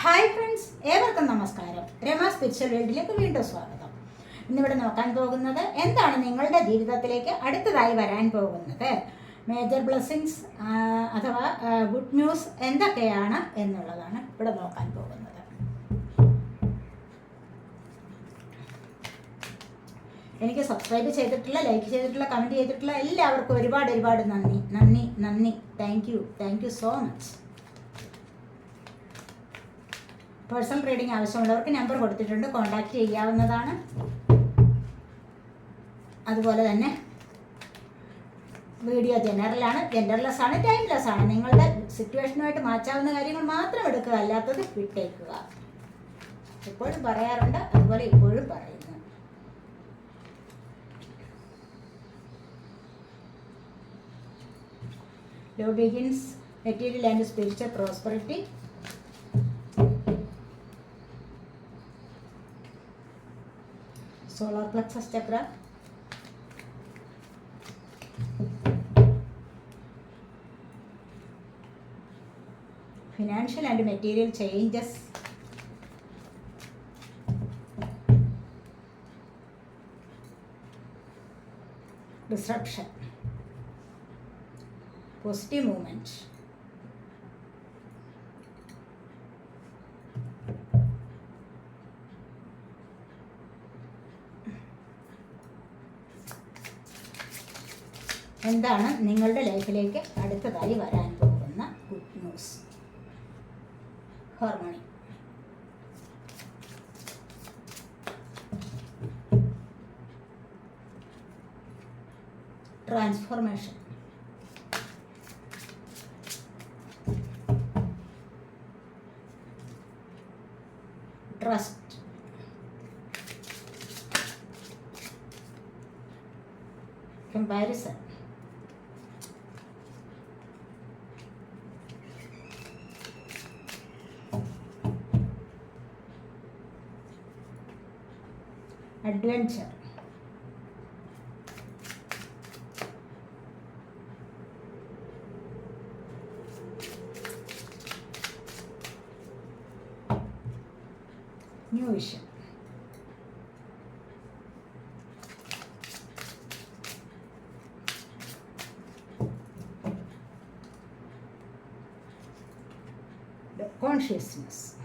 Hi friends ഏവർക്കും നമസ്കാരം. Rama spiritual വേൾഡിലേക്ക് വീണ്ടും സ്വാഗതം. ഇന്നിവിടെ നോക്കാൻ പോകുന്നത് എന്താണ് നിങ്ങളുടെ ജീവിതത്തിലേക്ക് അടുത്തതായി വരാൻ പോകുന്നത്? മേജർ ബ്ലെസ്സിങ്സ് അഥവാ ഗുഡ് ന്യൂസ് എന്തൊക്കെയാണ് എന്നുള്ളതാണ് ഇവിടെ നോക്കാൻ പോകുന്നത്. എനിക്ക് സബ്സ്ക്രൈബ് ചെയ്തിട്ടുള്ള ലൈക്ക് ചെയ്തിട്ടുള്ള കമന്റ് ചെയ്തിട്ടുള്ള എല്ലാവർക്കും ഒരുപാട് ഒരുപാട് നന്ദി നന്ദി നന്ദി. Thank you thank you so much personal reading ആവശ്യമുള്ളവർക്ക് നമ്പർ കൊടുത്തിട്ടുണ്ട്. കോൺടാക്റ്റ് ചെയ്യാവുന്നതാണ്. അതുപോലെ തന്നെ വീഡിയോ ജനറലാണ് ജെൻഡർലെസ് ആണ് ടൈംലെസ് ആണ്. നിങ്ങളുടെ സിറ്റുവേഷനുമായിട്ട് മാച്ചാവുന്ന കാര്യങ്ങൾ മാത്രം എടുക്കുക അല്ലാത്തത് വിട്ടേക്കുക. എപ്പോഴും പറയാറുണ്ട് അതുപോലെ ഇപ്പോഴും പറയുന്നു. Law begins material and spiritual prosperity. solar plexus chakra. Financial and material changes. Disruption. Positive movement. എന്താണ് നിങ്ങളുടെ ലൈഫിലേക്ക് അടുത്തതായി വരാൻ പോകുന്ന good news harmony. Transformation adventure. New vision. The consciousness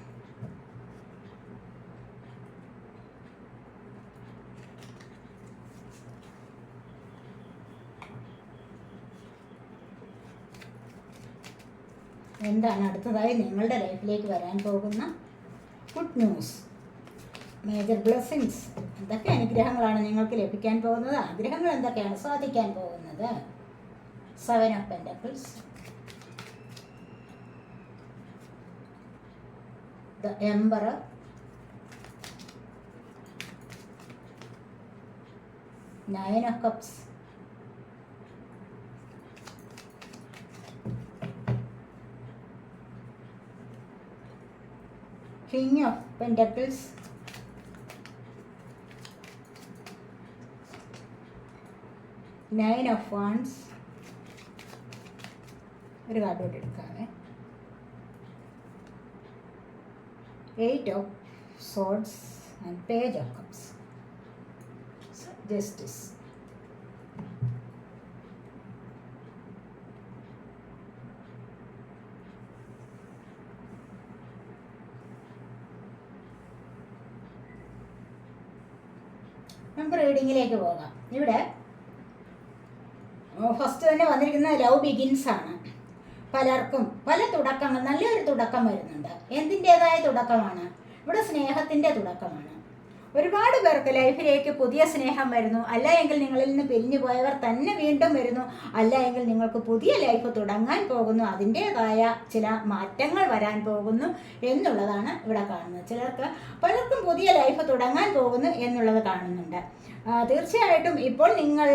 എന്താണ് അടുത്തതായി നിങ്ങളുടെ ലൈഫിലേക്ക് വരാൻ പോകുന്ന ഗുഡ് ന്യൂസ് മേജർ ബ്ലെസ്സിങ്സ് എന്തൊക്കെ അനുഗ്രഹങ്ങളാണ് നിങ്ങൾക്ക് ലഭിക്കാൻ പോകുന്നത്? ആഗ്രഹങ്ങൾ എന്തൊക്കെയാണ് സാധിക്കാൻ പോകുന്നത്? Seven of pentacles the emperor nine of cups. king of pentacles nine of wands ഒരു കാർഡ് കൂടി എടുക്കാവേ eight of swords and page of cups so, റീഡിങ്ങിലേക്ക് പോകാം. ഇവിടെ ഫസ്റ്റ് തന്നെ വന്നിരിക്കുന്ന ലവ് ബിഗിൻസ് ആണ്. പലർക്കും പല തുടക്കങ്ങൾ നല്ലൊരു തുടക്കം വരുന്നുണ്ട്. എന്തിന്റെതായ തുടക്കമാണ്? ഇവിടെ സ്നേഹത്തിന്റെ തുടക്കമാണ്. ഒരുപാട് പേർക്ക് ലൈഫിലേക്ക് പുതിയ സ്നേഹം വരുന്നു. അല്ല എങ്കിൽ നിങ്ങളിൽ നിന്ന് പിരിഞ്ഞു പോയവർ തന്നെ വീണ്ടും വരുന്നു. അല്ല എങ്കിൽ നിങ്ങൾക്ക് പുതിയ ലൈഫ് തുടങ്ങാൻ പോകുന്നു. അതിന്റെതായ ചില മാറ്റങ്ങൾ വരാൻ പോകുന്നു എന്നുള്ളതാണ് ഇവിടെ കാണുന്നത്. ചിലർക്ക് പലർക്കും പുതിയ ലൈഫ് തുടങ്ങാൻ പോകുന്നു എന്നുള്ളത് കാണുന്നുണ്ട്. തീർച്ചയായിട്ടും ഇപ്പോൾ നിങ്ങൾ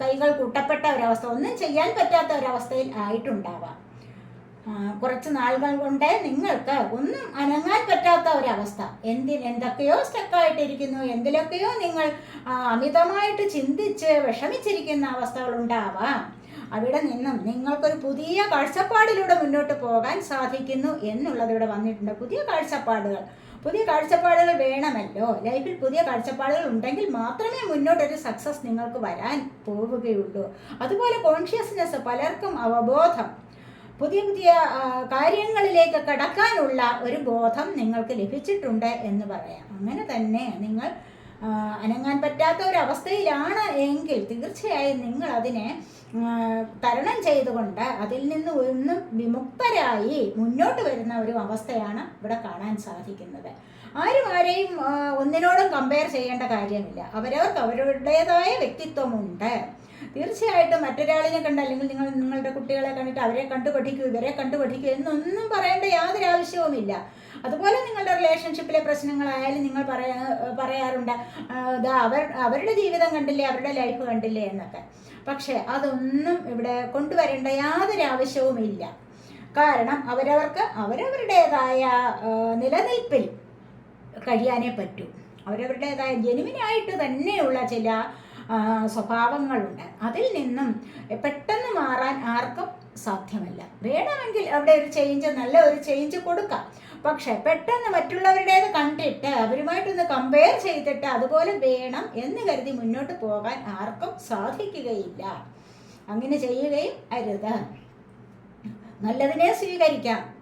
കൈകൾ കൂട്ടപ്പെട്ട ഒരവസ്ഥ ഒന്നും ചെയ്യാൻ പറ്റാത്ത ഒരവസ്ഥയിൽ ആയിട്ടുണ്ടാവാം. കുറച്ച് നാളുകൾ കൊണ്ട് നിങ്ങൾക്ക് ഒന്നും അനങ്ങാൻ പറ്റാത്ത ഒരവസ്ഥ. എന്തിന് എന്തൊക്കെയോ സ്റ്റക്കായിട്ടിരിക്കുന്നു എന്തിലൊക്കെയോ നിങ്ങൾ അമിതമായിട്ട് ചിന്തിച്ച് വിഷമിച്ചിരിക്കുന്ന അവസ്ഥകൾ ഉണ്ടാവാം. അവിടെ നിന്നും നിങ്ങൾക്കൊരു പുതിയ കാഴ്ചപ്പാടിലൂടെ മുന്നോട്ട് പോകാൻ സാധിക്കുന്നു എന്നുള്ളത് ഇവിടെ വന്നിട്ടുണ്ട്. പുതിയ കാഴ്ചപ്പാടുകൾ. പുതിയ കാഴ്ചപ്പാടുകൾ വേണമല്ലോ. ലൈഫിൽ പുതിയ കാഴ്ചപ്പാടുകൾ ഉണ്ടെങ്കിൽ മാത്രമേ മുന്നോട്ടൊരു സക്സസ് നിങ്ങൾക്ക് വരാൻ പോവുകയുള്ളൂ. അതുപോലെ കോൺഷ്യസ്നെസ് പലർക്കും അവബോധം. പുതിയ പുതിയ കാര്യങ്ങളിലേക്ക് കടക്കാനുള്ള ഒരു ബോധം നിങ്ങൾക്ക് ലഭിച്ചിട്ടുണ്ട് എന്ന് പറയാം. അങ്ങനെ തന്നെ നിങ്ങൾ അനങ്ങാൻ പറ്റാത്ത ഒരു അവസ്ഥയിലാണ് എങ്കിൽ തീർച്ചയായും നിങ്ങൾ അതിനെ തരണം ചെയ്തുകൊണ്ട് അതിൽ നിന്ന് ഒന്നും വിമുക്തരായി മുന്നോട്ട് വരുന്ന ഒരു അവസ്ഥയാണ് ഇവിടെ കാണാൻ സാധിക്കുന്നത്. ആരും ആരെയും ഒന്നിനോടും കമ്പയർ ചെയ്യേണ്ട കാര്യമില്ല. അവരവർക്ക് അവരുടേതായ വ്യക്തിത്വമുണ്ട്. തീർച്ചയായിട്ടും മറ്റൊരാളിനെ കണ്ട് അല്ലെങ്കിൽ നിങ്ങൾ നിങ്ങളുടെ കുട്ടികളെ കണ്ടിട്ട് അവരെ കണ്ടു പഠിക്കൂ ഇവരെ കണ്ടു പഠിക്കൂ എന്നൊന്നും പറയേണ്ട യാതൊരു ആവശ്യവുമില്ല. അതുപോലെ നിങ്ങളുടെ റിലേഷൻഷിപ്പിലെ പ്രശ്നങ്ങളായാലും നിങ്ങൾ പറയാ പറയാറുണ്ട് അവർ അവരുടെ ജീവിതം കണ്ടില്ലേ അവരുടെ ലൈഫ് കണ്ടില്ലേ എന്നൊക്കെ. പക്ഷേ അതൊന്നും ഇവിടെ കൊണ്ടുവരേണ്ട യാതൊരു ആവശ്യവുമില്ല. കാരണം അവരവർക്ക് അവരവരുടേതായ നിലനിൽപ്പിൽ കഴിയാനേ പറ്റൂ. അവരവരുടേതായ ജനുവിനായിട്ട് തന്നെയുള്ള ചില സ്വഭാവങ്ങളുണ്ട്. അതിൽ നിന്നും പെട്ടെന്ന് മാറാൻ ആർക്കും സാധ്യമല്ല. വേണമെങ്കിൽ അവിടെ ഒരു ചേഞ്ച് നല്ല ഒരു ചേഞ്ച് കൊടുക്കാം. പക്ഷെ പെട്ടെന്ന് മറ്റുള്ളവരുടേത് കണ്ടിട്ട് അവരുമായിട്ടൊന്ന് കമ്പയർ ചെയ്തിട്ട് അതുപോലെ വേണം എന്ന് കരുതി മുന്നോട്ട് പോകാൻ ആർക്കും സാധിക്കുകയില്ല. അങ്ങനെ ചെയ്യുകയും അരുത്. നല്ലതിനെ സ്വീകരിക്കാം.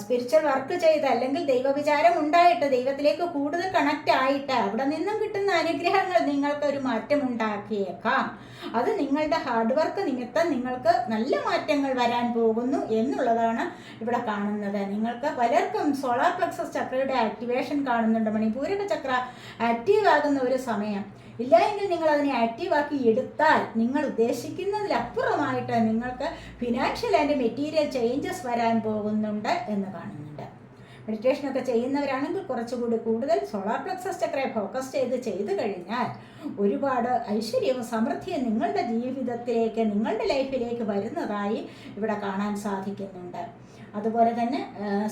സ്പിരിച്വൽ വർക്ക് ചെയ്ത് അല്ലെങ്കിൽ ദൈവവിചാരം ഉണ്ടായിട്ട് ദൈവത്തിലേക്ക് കൂടുതൽ കണക്റ്റ് ആയിട്ട് അവിടെ നിന്നും കിട്ടുന്ന അനുഗ്രഹങ്ങൾ നിങ്ങൾക്ക് ഒരു മാറ്റം ഉണ്ടാക്കിയേക്കാം. അത് നിങ്ങളുടെ ഹാർഡ് വർക്ക് നിമിത്തം നിങ്ങൾക്ക് നല്ല മാറ്റങ്ങൾ വരാൻ പോകുന്നു എന്നുള്ളതാണ് ഇവിടെ കാണുന്നത്. നിങ്ങൾക്ക് പലർക്കും സോളാർ പ്ലക്സസ് ചക്രയുടെ ആക്ടിവേഷൻ കാണുന്നുണ്ട്. മണിപൂരക ചക്ര ആക്റ്റീവ് ആകുന്ന ഒരു സമയം. ഇല്ല എങ്കിൽ നിങ്ങൾ അതിനെ ആക്റ്റീവാക്കി എടുത്താൽ നിങ്ങൾ ഉദ്ദേശിക്കുന്നതിലപ്പുറമായിട്ട് നിങ്ങൾക്ക് ഫിനാൻഷ്യൽ ആൻഡ് മെറ്റീരിയൽ ചേഞ്ചസ് വരാൻ പോകുന്നുണ്ട് എന്ന് കാണുന്നുണ്ട്. മെഡിറ്റേഷനൊക്കെ ചെയ്യുന്നവരാണെങ്കിൽ കുറച്ചുകൂടി കൂടുതൽ സോളാർ പ്ലക്സസ് ചക്രയെ ഫോക്കസ് ചെയ്ത് ചെയ്തു കഴിഞ്ഞാൽ ഒരുപാട് ഐശ്വര്യവും സമൃദ്ധിയും നിങ്ങളുടെ ജീവിതത്തിലേക്ക് നിങ്ങളുടെ ലൈഫിലേക്ക് വരുന്നതായി ഇവിടെ കാണാൻ സാധിക്കുന്നുണ്ട്. അതുപോലെ തന്നെ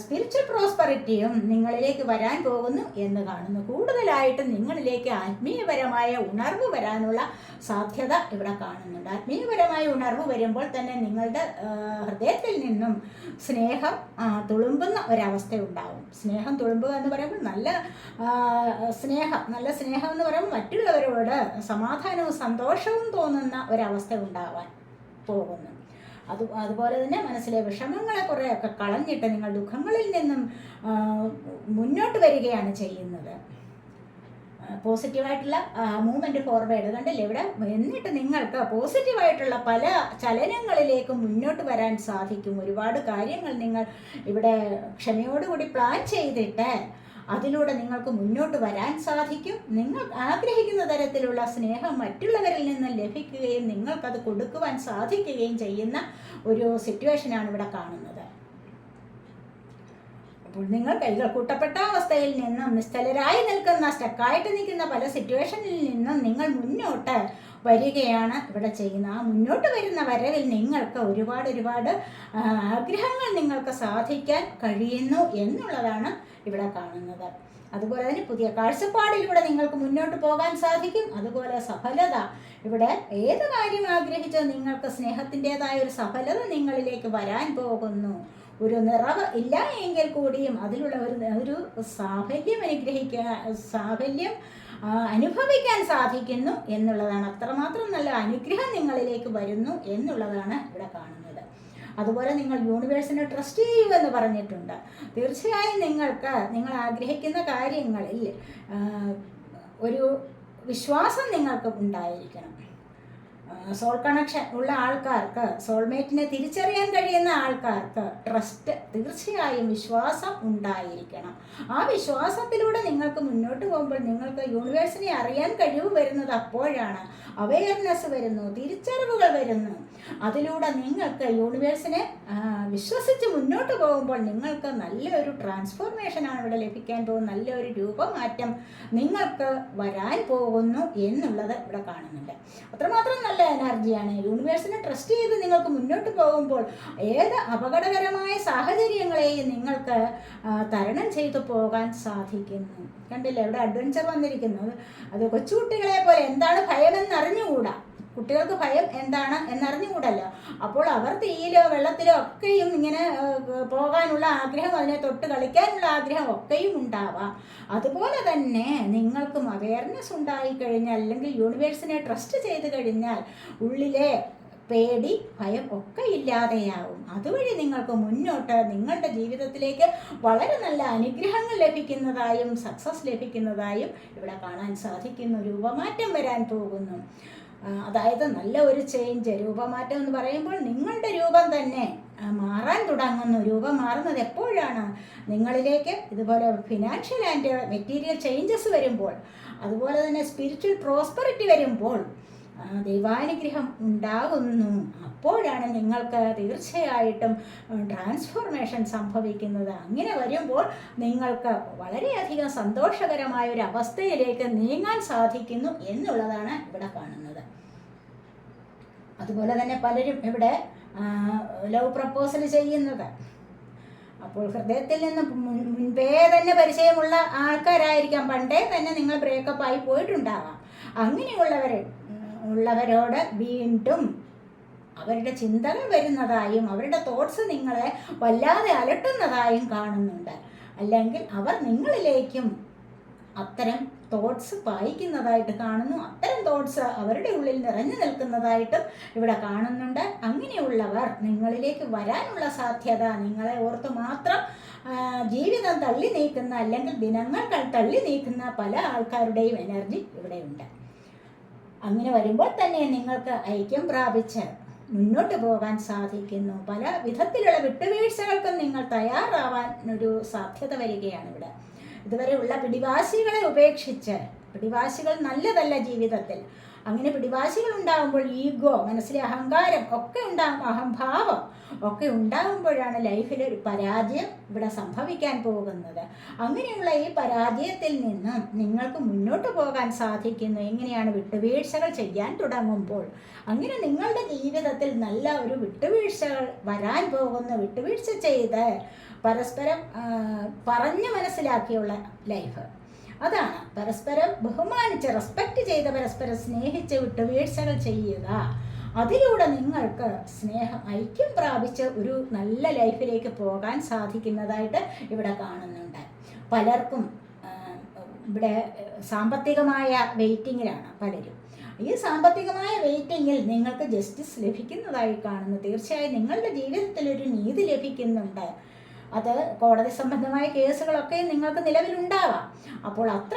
സ്പിരിച്വൽ പ്രോസ്പെറിറ്റിയും നിങ്ങളിലേക്ക് വരാൻ പോകുന്നു എന്ന് കാണുന്നു. കൂടുതലായിട്ടും നിങ്ങളിലേക്ക് ആത്മീയപരമായ ഉണർവ് വരാനുള്ള സാധ്യത ഇവിടെ കാണുന്നുണ്ട്. ആത്മീയപരമായ ഉണർവ് വരുമ്പോൾ തന്നെ നിങ്ങളുടെ ഹൃദയത്തിൽ നിന്നും സ്നേഹം തുളുമ്പുന്ന ഒരവസ്ഥ ഉണ്ടാവും സ്നേഹം തുളുമ്പുക എന്ന് പറയുമ്പോൾ നല്ല സ്നേഹം നല്ല സ്നേഹം എന്ന് പറയുമ്പോൾ മറ്റുള്ളവരോട് സമാധാനവും സന്തോഷവും തോന്നുന്ന ഒരവസ്ഥ ഉണ്ടാവാൻ പോകുന്നു. അത് അതുപോലെ തന്നെ മനസ്സിലെ വിഷമങ്ങളെ കുറേയൊക്കെ കളഞ്ഞിട്ട് നിങ്ങൾ ദുഃഖങ്ങളിൽ നിന്നും മുന്നോട്ട് വരികയാണ് ചെയ്യുന്നത്. പോസിറ്റീവായിട്ടുള്ള മൂവ്മെന്റ് ഫോർവേഡ് കണ്ടില്ലേ ഇവിടെ? എന്നിട്ട് നിങ്ങൾക്ക് പോസിറ്റീവായിട്ടുള്ള പല ചലനങ്ങളിലേക്ക് മുന്നോട്ട് വരാൻ സാധിക്കും. ഒരുപാട് കാര്യങ്ങൾ നിങ്ങൾ ഇവിടെ ക്ഷമയോടുകൂടി പ്ലാൻ ചെയ്തിട്ട് അതിലൂടെ നിങ്ങൾക്ക് മുന്നോട്ട് വരാൻ സാധിക്കും. നിങ്ങൾ ആഗ്രഹിക്കുന്ന തരത്തിലുള്ള സ്നേഹം മറ്റുള്ളവരിൽ നിന്ന് ലഭിക്കുകയും നിങ്ങൾക്കത് കൊടുക്കുവാൻ സാധിക്കുകയും ചെയ്യുന്ന ഒരു സിറ്റുവേഷനാണ് ഇവിടെ കാണുന്നത്. അപ്പോൾ നിങ്ങൾ കൈകൾ കൂട്ടപ്പെട്ട അവസ്ഥയിൽ നിന്നും നിസ്തലരായി നിൽക്കുന്ന സ്റ്റക്കായിട്ട് നിൽക്കുന്ന പല സിറ്റുവേഷനിൽ നിന്നും നിങ്ങൾ മുന്നോട്ട് വരികയാണ് ഇവിടെ ചെയ്യുന്നത്. ആ മുന്നോട്ട് വരുന്ന വരവിൽ നിങ്ങൾക്ക് ഒരുപാട് ഒരുപാട് ആഗ്രഹങ്ങൾ നിങ്ങൾക്ക് സാധിക്കാൻ കഴിയുന്നു എന്നുള്ളതാണ് ഇവിടെ കാണുന്നത്. അതുപോലെ തന്നെ പുതിയ കാഴ്ചപ്പാടിലൂടെ നിങ്ങൾക്ക് മുന്നോട്ട് പോകാൻ സാധിക്കും. അതുപോലെ സഫലത. ഇവിടെ ഏത് കാര്യം ആഗ്രഹിച്ചോ നിങ്ങൾക്ക് സ്നേഹത്തിന്റെതായ ഒരു സഫലത നിങ്ങളിലേക്ക് വരാൻ പോകുന്നു. ഒരു നിറവ് ഇല്ല എങ്കിൽ കൂടിയും അതിലുള്ള ഒരു ഒരു സാഫല്യം അനുഗ്രഹിക്കുക സാഫല്യം അനുഭവിക്കാൻ സാധിക്കുന്നു എന്നുള്ളതാണ്. അത്രമാത്രം നല്ല അനുഗ്രഹം നിങ്ങളിലേക്ക് വരുന്നു എന്നുള്ളതാണ് ഇവിടെ കാണുന്നത്. അതുപോലെ നിങ്ങൾ യൂണിവേഴ്സിനെ ട്രസ്റ്റ് ചെയ്യൂ എന്ന് പറഞ്ഞിട്ടുണ്ട്. തീർച്ചയായും നിങ്ങൾക്ക് നിങ്ങൾ ആഗ്രഹിക്കുന്ന കാര്യങ്ങളിൽ ഒരു വിശ്വാസം നിങ്ങൾക്ക് ഉണ്ടായിരിക്കണം. സോൾ കണക്ഷൻ ഉള്ള ആൾക്കാർക്ക് സോൾമേറ്റിനെ തിരിച്ചറിയാൻ കഴിയുന്ന ആൾക്കാർക്ക് ട്രസ്റ്റ് തീർച്ചയായും വിശ്വാസം ഉണ്ടായിരിക്കണം. ആ വിശ്വാസത്തിലൂടെ നിങ്ങൾക്ക് മുന്നോട്ട് പോകുമ്പോൾ നിങ്ങൾക്ക് യൂണിവേഴ്സിനെ അറിയാൻ കഴിവ് വരുന്നത് അപ്പോഴാണ്. അവയർനെസ് വരുന്നു തിരിച്ചറിവുകൾ വരുന്നു. അതിലൂടെ നിങ്ങൾക്ക് യൂണിവേഴ്സിനെ വിശ്വസിച്ച് മുന്നോട്ട് പോകുമ്പോൾ നിങ്ങൾക്ക് നല്ലൊരു ട്രാൻസ്ഫോർമേഷനാണ് ഇവിടെ ലഭിക്കാൻ പോകുന്നത്. നല്ലൊരു രൂപമാറ്റം നിങ്ങൾക്ക് വരാൻ പോകുന്നു എന്നുള്ളത് ഇവിടെ കാണുന്നുണ്ട്. അത്രമാത്രം നല്ല എനർജിയാണ് യൂണിവേഴ്സിനെ ട്രസ്റ്റ് ചെയ്ത് നിങ്ങൾക്ക് മുന്നോട്ട് പോകുമ്പോൾ ഏത് അപകടകരമായ സാഹചര്യങ്ങളെയും നിങ്ങൾക്ക് തരണം ചെയ്തു പോകാൻ സാധിക്കുന്നു. കണ്ടില്ലേ? ഇവിടെ അഡ്വഞ്ചർ വന്നിരിക്കുന്നത്. അത് കൊച്ചുകുട്ടികളെ പോലെ എന്താണ് ഭയമെന്ന് അറിഞ്ഞുകൂടാ കുട്ടികൾക്ക് ഭയം എന്താണ് എന്നറിഞ്ഞുകൂടല്ല. അപ്പോൾ അവർ തീയിലോ വെള്ളത്തിലോ ഒക്കെയും ഇങ്ങനെ പോകാനുള്ള ആഗ്രഹം അതിനെ തൊട്ട് കളിക്കാനുള്ള ആഗ്രഹം ഒക്കെയും ഉണ്ടാവാം. അതുപോലെ തന്നെ നിങ്ങൾക്കും അവയർനെസ് ഉണ്ടായി കഴിഞ്ഞാൽ അല്ലെങ്കിൽ യൂണിവേഴ്സിനെ ട്രസ്റ്റ് ചെയ്ത് കഴിഞ്ഞാൽ ഉള്ളിലെ പേടി ഭയം ഒക്കെ ഇല്ലാതെയാവും. അതുവഴി നിങ്ങൾക്ക് മുന്നോട്ട് നിങ്ങളുടെ ജീവിതത്തിലേക്ക് വളരെ നല്ല അനുഗ്രഹങ്ങൾ ലഭിക്കുന്നതായും സക്സസ് ലഭിക്കുന്നതായും ഇവിടെ കാണാൻ സാധിക്കുന്ന രൂപമാറ്റം വരാൻ പോകുന്നു. അതായത് നല്ല ഒരു ചേഞ്ച് രൂപമാറ്റം എന്ന് പറയുമ്പോൾ നിങ്ങളുടെ രൂപം തന്നെ മാറാൻ തുടങ്ങുന്നു. രൂപം മാറുന്നത് എപ്പോഴാണ്? നിങ്ങളിലേക്ക് ഇതുപോലെ ഫിനാൻഷ്യൽ ആൻഡ് മെറ്റീരിയൽ ചേഞ്ചസ് വരുമ്പോൾ അതുപോലെ തന്നെ സ്പിരിച്വൽ പ്രോസ്പെറിറ്റി വരുമ്പോൾ ദൈവാനുഗ്രഹം ഉണ്ടാകുന്നു. അപ്പോഴാണ് നിങ്ങൾക്ക് തീർച്ചയായിട്ടും ട്രാൻസ്ഫോർമേഷൻ സംഭവിക്കുന്നത്. അങ്ങനെ വരുമ്പോൾ നിങ്ങൾക്ക് വളരെയധികം സന്തോഷകരമായ ഒരു അവസ്ഥയിലേക്ക് നീങ്ങാൻ സാധിക്കുന്നു എന്നുള്ളതാണ് ഇവിടെ കാണുന്നത്. അതുപോലെ തന്നെ പലരും ഇവിടെ ലവ് പ്രപ്പോസൽ ചെയ്യുന്നത്. അപ്പോൾ ഹൃദയത്തിൽ നിന്ന് മുൻ- മുൻപേ തന്നെ പരിചയമുള്ള ആൾക്കാരായിരിക്കാം. പണ്ടേ തന്നെ നിങ്ങൾ ബ്രേക്കപ്പ് ആയി പോയിട്ടുണ്ടാവാം. അങ്ങനെയുള്ളവർ ഉള്ളവരോട് വീണ്ടും അവരുടെ ചിന്തകൾ വരുന്നതായും അവരുടെ തോട്ട്സ് നിങ്ങളെ വല്ലാതെ അലട്ടുന്നതായും കാണുന്നുണ്ട്. അല്ലെങ്കിൽ അവർ നിങ്ങളിലേക്കും അത്തരം തോട്ട്സ് പായിക്കുന്നതായിട്ട് കാണുന്നു. അത്തരം തോട്ട്സ് അവരുടെ ഉള്ളിൽ നിറഞ്ഞു നിൽക്കുന്നതായിട്ടും ഇവിടെ കാണുന്നുണ്ട്. അങ്ങനെയുള്ളവർ നിങ്ങളിലേക്ക് വരാനുള്ള സാധ്യത നിങ്ങളെ ഓർത്ത് മാത്രം ജീവിതം തള്ളി നീക്കുന്ന അല്ലെങ്കിൽ ദിനങ്ങൾ തള്ളി നീക്കുന്ന പല ആൾക്കാരുടെയും എനർജി ഇവിടെയുണ്ട്. അങ്ങനെ വരുമ്പോൾ തന്നെ നിങ്ങൾക്ക് ഐക്യം പ്രാപിച്ച് മുന്നോട്ട് പോകാൻ സാധിക്കുന്നു. പല വിധത്തിലുള്ള വിട്ടുവീഴ്ചകൾക്കും നിങ്ങൾ തയ്യാറാവാൻ ഒരു സാധ്യത വരികയാണ് ഇവിടെ. ഇതുവരെയുള്ള പിടിവാശികളെ ഉപേക്ഷിച്ച് പിടിവാശികൾ നല്ലതല്ല ജീവിതത്തിൽ. അങ്ങനെ പിടിവാശികൾ ഉണ്ടാകുമ്പോൾ ഈഗോ മനസ്സിലെ അഹങ്കാരം ഒക്കെ ഉണ്ടാകും അഹംഭാവം ഒക്കെ ഉണ്ടാകുമ്പോഴാണ് ലൈഫിൽ ഒരു പരാജയം ഇവിടെ സംഭവിക്കാൻ പോകുന്നത്. അങ്ങനെയുള്ള ഈ പരാജയത്തിൽ നിന്ന് നിങ്ങൾക്ക് മുന്നോട്ട് പോകാൻ സാധിക്കുന്നു. എങ്ങനെയാണ് വിട്ടുവീഴ്ചകൾ ചെയ്യാൻ തുടങ്ങുമ്പോൾ. അങ്ങനെ നിങ്ങളുടെ ജീവിതത്തിൽ നല്ല ഒരു വിട്ടുവീഴ്ചകൾ വരാൻ പോകുന്നു. വിട്ടുവീഴ്ച ചെയ്ത് പരസ്പരം പറഞ്ഞു മനസ്സിലാക്കിയുള്ള ലൈഫ്. അതാണ് പരസ്പരം ബഹുമാനിച്ച് റെസ്പെക്റ്റ് ചെയ്ത് പരസ്പരം സ്നേഹിച്ച് വിട്ടുവീഴ്ചകൾ ചെയ്യുക. അതിലൂടെ നിങ്ങൾക്ക് സ്നേഹം ഐക്യം പ്രാപിച്ച് ഒരു നല്ല ലൈഫിലേക്ക് പോകാൻ സാധിക്കുന്നതായിട്ട് ഇവിടെ കാണുന്നുണ്ട്. പലർക്കും ഇവിടെ സാമ്പത്തികമായ വെയിറ്റിങ്ങിലാണ് പലരും. ഈ സാമ്പത്തികമായ വെയിറ്റിങ്ങിൽ നിങ്ങൾക്ക് ജസ്റ്റിസ് ലഭിക്കുന്നതായി കാണുന്നു. തീർച്ചയായും നിങ്ങളുടെ ജീവിതത്തിൽ ഒരു നീതി ലഭിക്കുന്നുണ്ട്. അത് കോടതി സംബന്ധമായ കേസുകളൊക്കെ നിങ്ങൾക്ക് നിലവിലുണ്ടാവാം. അപ്പോൾ അത്ര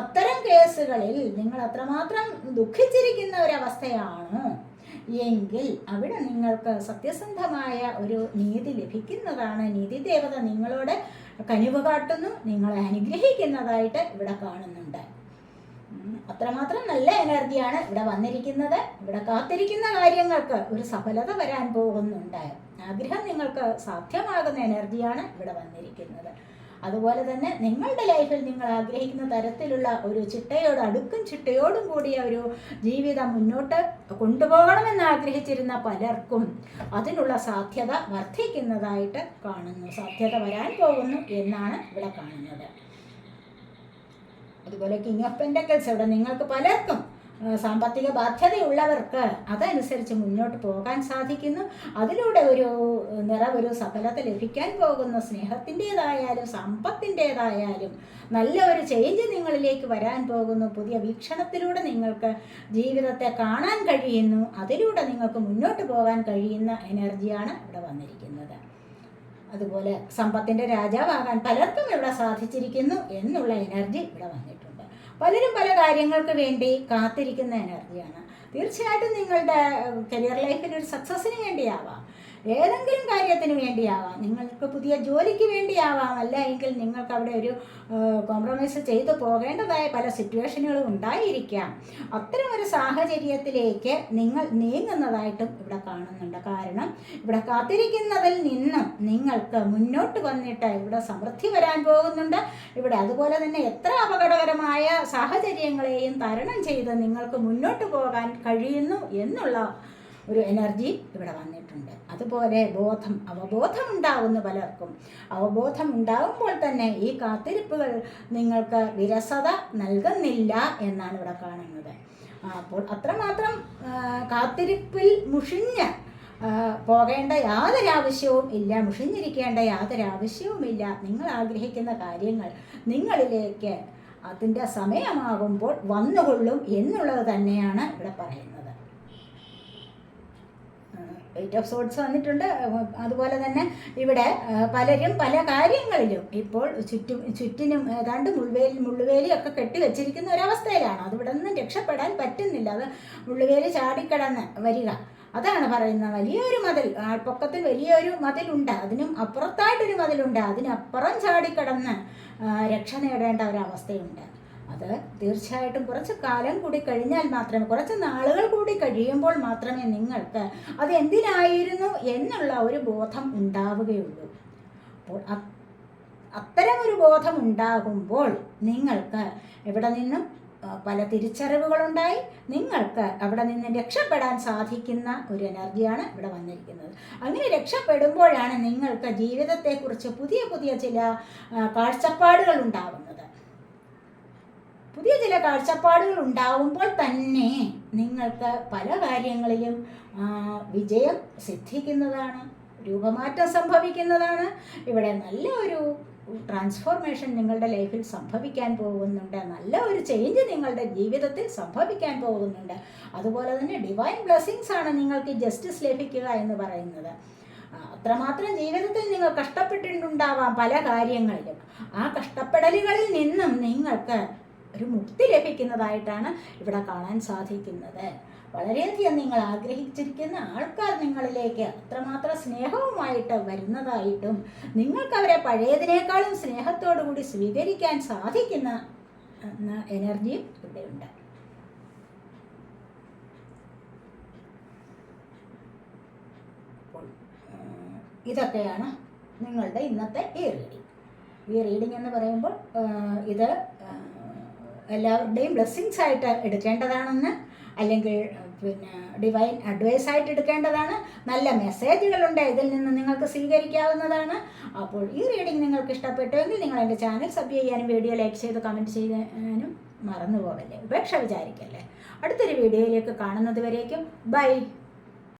അത്തരം കേസുകളിൽ നിങ്ങൾ അത്രമാത്രം ദുഃഖിച്ചിരിക്കുന്ന ഒരവസ്ഥയാണോ. എങ്കിൽ അവിടെ നിങ്ങൾക്ക് സത്യസന്ധമായ ഒരു നീതി ലഭിക്കുന്നതാണ്. നീതി ദേവത നിങ്ങളോട് കനിവ് കാട്ടുന്നു നിങ്ങളെ അനുഗ്രഹിക്കുന്നതായിട്ട് ഇവിടെ കാണുന്നുണ്ട്. അത്രമാത്രം നല്ല എനർജിയാണ് ഇവിടെ വന്നിരിക്കുന്നത്. ഇവിടെ കാത്തിരിക്കുന്ന കാര്യങ്ങൾക്ക് ഒരു സഫലത വരാൻ പോകുന്നുണ്ട്. ആഗ്രഹം നിങ്ങൾക്ക് സാധ്യമാകുന്ന എനർജിയാണ് ഇവിടെ വന്നിരിക്കുന്നത്. അതുപോലെ തന്നെ നിങ്ങളുടെ ലൈഫിൽ നിങ്ങൾ ആഗ്രഹിക്കുന്ന തരത്തിലുള്ള ഒരു ചിട്ടയോട് അടുക്കും ചിട്ടയോടും കൂടിയ ഒരു ജീവിതം മുന്നോട്ട് കൊണ്ടുപോകണമെന്ന് ആഗ്രഹിച്ചിരുന്ന പലർക്കും അതിനുള്ള സാധ്യത വർദ്ധിക്കുന്നതായിട്ട് കാണുന്നു. സാധ്യത വരാൻ പോകുന്നു എന്നാണ് ഇവിടെ കാണുന്നത്. അതുപോലെ കിങ് ഓഫ് പെൻഡക്കൽസ് ഇവിടെ നിങ്ങൾക്ക് പലർക്കും സാമ്പത്തിക ബാധ്യതയുള്ളവർക്ക് അതനുസരിച്ച് മുന്നോട്ട് പോകാൻ സാധിക്കുന്നു. അതിലൂടെ ഒരു നിറവൊരു സഫലത ലഭിക്കാൻ പോകുന്ന. സ്നേഹത്തിന്റെതായാലും സമ്പത്തിന്റെതായാലും നല്ല ഒരു ചേഞ്ച് നിങ്ങളിലേക്ക് വരാൻ പോകുന്നു. പുതിയ വീക്ഷണത്തിലൂടെ നിങ്ങൾക്ക് ജീവിതത്തെ കാണാൻ കഴിയുന്നു. അതിലൂടെ നിങ്ങൾക്ക് മുന്നോട്ട് പോകാൻ കഴിയുന്ന എനർജിയാണ് ഇവിടെ വന്നിരിക്കുന്നത്. അതുപോലെ സമ്പത്തിന്റെ രാജാവാകാൻ പലർക്കും ഇവിടെ സാധിച്ചിരിക്കുന്നു എന്നുള്ള എനർജി ഇവിടെ വന്നിട്ടുണ്ട്. പലരും പല കാര്യങ്ങൾക്ക് വേണ്ടി കാത്തിരിക്കുന്ന എനർജിയാണ് തീർച്ചയായിട്ടും നിങ്ങളുടെ കരിയർ ലൈഫിൽ ഒരു സക്സസ്സിന് വേണ്ടിയാവാം. ഏതെങ്കിലും കാര്യത്തിന് വേണ്ടിയാവാം. നിങ്ങൾക്ക് പുതിയ ജോലിക്ക് വേണ്ടിയാവാം. അല്ല എങ്കിൽ നിങ്ങൾക്ക് അവിടെ ഒരു കോംപ്രമൈസ് ചെയ്തു പോകേണ്ടതായ പല സിറ്റുവേഷനുകളും ഉണ്ടായിരിക്കാം. അത്തരം ഒരു സാഹചര്യത്തിലേക്ക് നിങ്ങൾ നീങ്ങുന്നതായിട്ടും ഇവിടെ കാണുന്നുണ്ട്. കാരണം ഇവിടെ കാത്തിരിക്കുന്നതിൽ നിന്നും നിങ്ങൾക്ക് മുന്നോട്ട് വന്നിട്ട് ഇവിടെ സമൃദ്ധി വരാൻ പോകുന്നുണ്ട്. ഇവിടെ അതുപോലെ തന്നെ എത്ര അപകടകരമായ സാഹചര്യങ്ങളെയും തരണം ചെയ്ത് നിങ്ങൾക്ക് മുന്നോട്ട് പോകാൻ കഴിയുന്നു എന്നുള്ള ഒരു എനർജി ഇവിടെ വന്നിട്ടുണ്ട്. അതുപോലെ ബോധം അവബോധം ഉണ്ടാവുന്നു പലർക്കും. അവബോധം ഉണ്ടാകുമ്പോൾ തന്നെ ഈ കാത്തിരിപ്പുകൾ നിങ്ങൾക്ക് വിരസത നൽകുന്നില്ല എന്നാണ് ഇവിടെ കാണുന്നത്. അപ്പോൾ അത്രമാത്രം കാത്തിരിപ്പിൽ മുഷിഞ്ഞ് പോകേണ്ട യാതൊരു ആവശ്യവും ഇല്ല മുഷിഞ്ഞിരിക്കേണ്ട യാതൊരു ആവശ്യവുമില്ല നിങ്ങൾ ആഗ്രഹിക്കുന്ന കാര്യങ്ങൾ നിങ്ങളിലേക്ക് അതിന്റെ സമയമാകുമ്പോൾ വന്നുകൊള്ളും എന്നുള്ളത് തന്നെയാണ് ഇവിടെ പറയുന്നത്. എയ്റ്റ് ഓഫ് സോഡ്സ് വന്നിട്ടുണ്ട്. അതുപോലെ തന്നെ ഇവിടെ പലരും പല കാര്യങ്ങളിലും ഇപ്പോൾ ചുറ്റും ചുറ്റിനും ഏതാണ്ട് മുൾവേലി മുള്ളുവേലി ഒക്കെ കെട്ടി വെച്ചിരിക്കുന്ന ഒരവസ്ഥയിലാണ്. അതിവിടെ നിന്നും രക്ഷപ്പെടാൻ പറ്റുന്നില്ല. അത് മുള്ളുവേലി ചാടിക്കടന്ന് വരിക. അതാണ് പറയുന്നത് വലിയൊരു മതിൽ. ആൾപ്പൊക്കത്തിൽ വലിയൊരു മതിലുണ്ട്. അതിനും അപ്പുറത്തായിട്ടൊരു മതിലുണ്ട്. അതിനപ്പുറം ചാടിക്കടന്ന് രക്ഷ നേടേണ്ട ഒരവസ്ഥയുണ്ട്. അത് തീർച്ചയായിട്ടും കുറച്ച് കാലം കൂടി കഴിഞ്ഞാൽ മാത്രമേ കുറച്ച് നാളുകൾ കൂടി കഴിയുമ്പോൾ മാത്രമേ നിങ്ങൾക്ക് അത് എന്തിനായിരുന്നു എന്നുള്ള ഒരു ബോധം ഉണ്ടാവുകയുള്ളൂ. അപ്പോൾ അത്തരം ഒരു ബോധം ഉണ്ടാകുമ്പോൾ നിങ്ങൾക്ക് എവിടെ നിന്നും പല തിരിച്ചറിവുകളുണ്ടായി. നിങ്ങൾക്ക് അവിടെ നിന്ന് രക്ഷപ്പെടാൻ സാധിക്കുന്ന ഒരു എനർജിയാണ് ഇവിടെ വന്നിരിക്കുന്നത്. അങ്ങനെ രക്ഷപ്പെടുമ്പോഴാണ് നിങ്ങൾക്ക് ജീവിതത്തെക്കുറിച്ച് പുതിയ പുതിയ ചില കാഴ്ചപ്പാടുകൾ ഉണ്ടാവുന്നത്. പുതിയ ചില കാഴ്ചപ്പാടുകൾ ഉണ്ടാവുമ്പോൾ തന്നെ നിങ്ങൾക്ക് പല കാര്യങ്ങളിലും വിജയം സിദ്ധിക്കുന്നതാണ് രൂപമാറ്റം സംഭവിക്കുന്നതാണ്. ഇവിടെ നല്ല ഒരു ട്രാൻസ്ഫോർമേഷൻ നിങ്ങളുടെ ലൈഫിൽ സംഭവിക്കാൻ പോകുന്നുണ്ട്. നല്ല ഒരു ചേഞ്ച് നിങ്ങളുടെ ജീവിതത്തിൽ സംഭവിക്കാൻ പോകുന്നുണ്ട്. അതുപോലെ തന്നെ ഡിവൈൻ ബ്ലെസ്സിങ്സ് ആണ് നിങ്ങൾക്ക് ജസ്റ്റിസ് ലഭിക്കുക എന്ന് പറയുന്നത്. അത്രമാത്രം ജീവിതത്തിൽ നിങ്ങൾ കഷ്ടപ്പെട്ടിട്ടുണ്ടാവാം പല കാര്യങ്ങളിലും. ആ കഷ്ടപ്പെടലുകളിൽ നിന്നും നിങ്ങൾക്ക് ഒരു മുക്തി ലഭിക്കുന്നതായിട്ടാണ് ഇവിടെ കാണാൻ സാധിക്കുന്നത്. വളരെയധികം നിങ്ങൾ ആഗ്രഹിച്ചിരിക്കുന്ന ആൾക്കാർ നിങ്ങളിലേക്ക് അത്രമാത്രം സ്നേഹവുമായിട്ട് വരുന്നതായിട്ടും നിങ്ങൾക്ക് അവരെ പഴയതിനേക്കാളും സ്നേഹത്തോടു കൂടി സ്വീകരിക്കാൻ സാധിക്കുന്ന എനർജിയും ഇവിടെയുണ്ട്. ഇതൊക്കെയാണ് നിങ്ങളുടെ ഇന്നത്തെ ഈ റീഡിംഗ്. ഈ റീഡിംഗ് എന്ന് പറയുമ്പോൾ ഇത് എല്ലാവരുടെയും ബ്ലെസ്സിങ്സ് ആയിട്ട് എടുക്കേണ്ടതാണെന്ന് അല്ലെങ്കിൽ പിന്നെ ഡിവൈൻ അഡ്വൈസ് ആയിട്ട് എടുക്കേണ്ടതാണ്. നല്ല മെസ്സേജുകളുണ്ട് ഇതിൽ നിന്ന് നിങ്ങൾക്ക് സ്വീകരിക്കാവുന്നതാണ്. അപ്പോൾ ഈ റീഡിംഗ് നിങ്ങൾക്ക് ഇഷ്ടപ്പെട്ടുവെങ്കിൽ നിങ്ങൾ എന്റെ ചാനൽ സബ് ചെയ്യാനും വീഡിയോ ലൈക്ക് ചെയ്ത് കമന്റ് ചെയ്യാനും മറന്നു പോകല്ലേ ഉപേക്ഷ വിചാരിക്കല്ലേ? അടുത്തൊരു വീഡിയോയിലേക്ക് കാണുന്നത് വരേക്കും. ബൈ